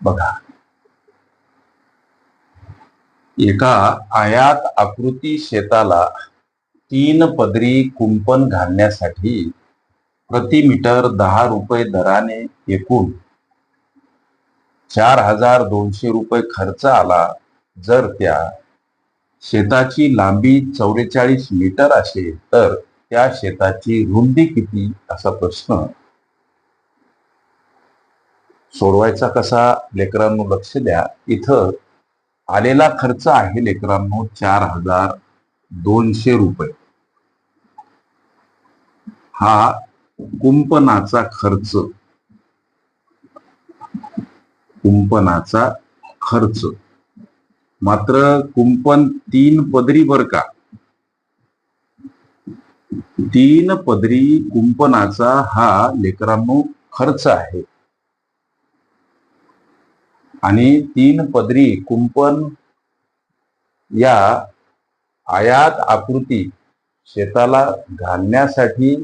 बघा. एका आयात आकृती शेताला तीन पदरी कुंपण घालण्यासाठी प्रति मीटर दहा रुपये दराने एकूण चार हजार दोनशे रुपये खर्च आला जर त्या शेताची लांबी चौवेचाळीस मीटर असेल तर त्या शेताची रुंदी किती? असा प्रश्न सोडवायचा कसा? लेकरांनो लक्ष द्या. इथं आलेला खर्च आहे लेकरांनो चार हजार दोनशे रुपये. हा कुंपणाचा खर्च. कुंपणाचा खर्च. मात्र कुंपण तीन पदरी बर का? तीन पदरी कुंपणाचा हा लेकरांनो खर्च आहे. आणि तीन पदरी कुंपण या आयात आकृती शेताला घालण्यासाठी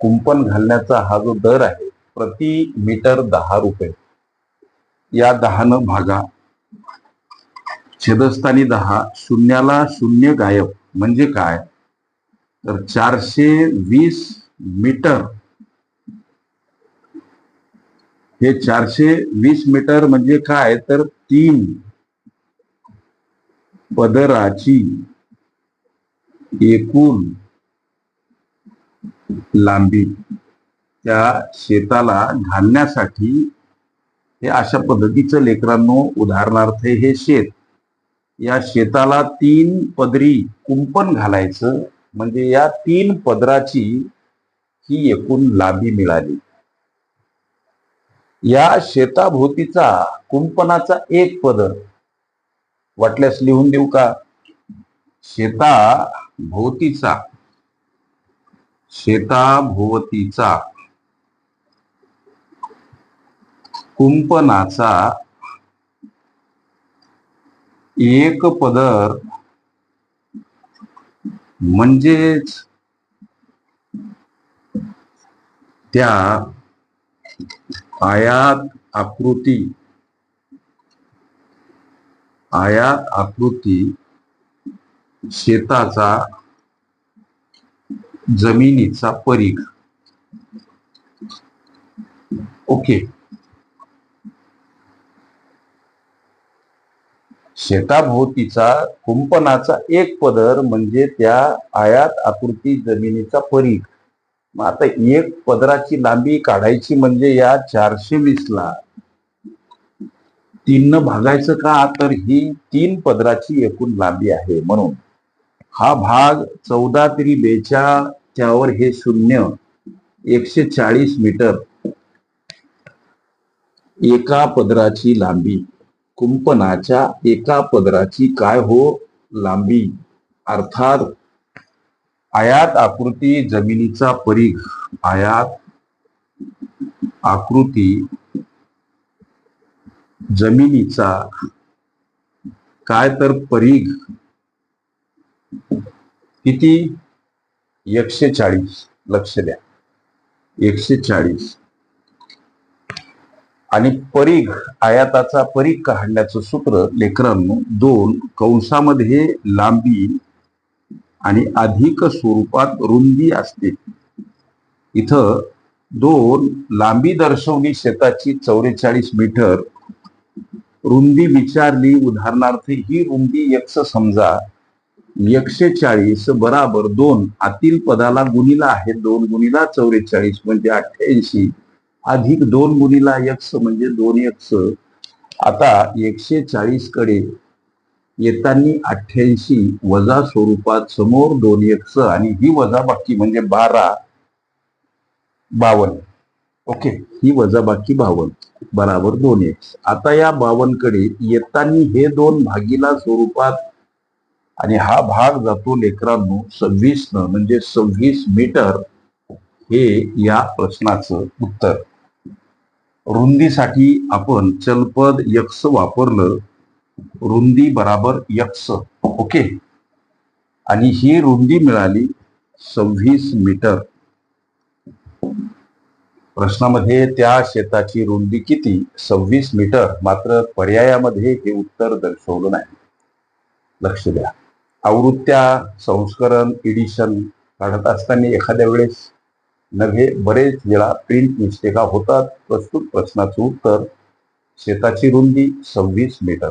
कुंपण घालण्याचा हा जो दर आहे प्रति मीटर दहा रुपये. या दहानं भागा. छेदस्थानी दहा शून्याला शून्य गायब. म्हणजे काय? तर चारशे वीस मीटर हे चारशे वीस मीटर म्हणजे काय? तर तीन पदराची एकूण लांबी त्या शेताला घालण्यासाठी हे अशा पद्धतीचं लेकरांनो उदाहरणार्थ हे शेत. या शेताला तीन पदरी कुंपण घालायचं. म्हणजे या तीन पदराची ही एकूण लांबी मिळाली. या शेताभोवतीचा कुंपणाचा एक पदर वाटल्यास लिहून देऊ का? शेता भोवतीचा शेताभोवतीचा कुंपणाचा एक पदर म्हणजेच त्या आयात आकृती. आयात आकृती शेताचा जमिनीचा परीघ. ओके. शेताभोवतीचा कुंपणाचा एक पदर म्हणजे त्या आयात आकृती जमिनीचा परीघ. मग आता एक पदराची लांबी काढायची म्हणजे या चारशे वीस ला तीन भागायचं का? तर ही तीन पदराची एकूण लांबी आहे. म्हणून हा भाग चौदा तरी बेच्या त्यावर हे शून्य एकशे चाळीस मीटर एका पदराची लांबी कुंपणाच्या एका पदराची काय हो लांबी? अर्थात आयात आकृती जमिनीचा परीघ. आयात आकृती जमिनीचा काय तर परीघ. किती? एकशे चाळीस लक्ष द्या. एकशे चाळीस आणि परीघ आयाताचा परीघ काढण्याचं सूत्र लेकरांनो दोन कंसामध्ये लांबी आणि अधिक स्वरूपात रुंदी असते. इथं दोन लांबी दर्शवली शेताची चौवेचाळीस मीटर. रुंदी विचारली उदाहरणार्थ ही रुंदी यक्ष समजा एकशे चाळीस बराबर दोन आतील पदाला गुणीला आहे दोन गुणीला चौवेचाळीस म्हणजे अठ्ठ्याऐंशी. अधिक दोन गुणीला यक्ष म्हणजे दोन यक्ष आता एकशे चाळीसकडे येतानी अठ्ठ्याऐंशी वजा स्वरूपात समोर दोन यक्ष आणि ही वजाबाकी म्हणजे बारा बावन ओके ही वजाबाकी बावन बराबर दोन एक्स आता या बावनकडे कडे येताना हे दोन भागीला स्वरूपात आणि हा भाग जातो लेकरांनो सव्वीस न म्हणजे सव्वीस मीटर हे या प्रश्नाचं उत्तर. रुंदीसाठी आपण चलपद यक्स वापरलं रुंदी बराबर यक्स ओके? आणि ही रुंदी मिळाली सव्वीस मीटर. प्रश्नामध्ये त्या शेताची रुंदी किती? सव्वीस मीटर. मात्र पर्यायामध्ये हे उत्तर दर्शवलं नाही. लक्ष द्या. आवृत्त्या संस्करण एडिशन काढत असताना एखाद्या वेळेस नव्हे बरेच वेळा प्रिंट मिस्टेका होतात. प्रस्तुत प्रश्नाचं उत्तर शेताची रुंदी सव्वीस मीटर.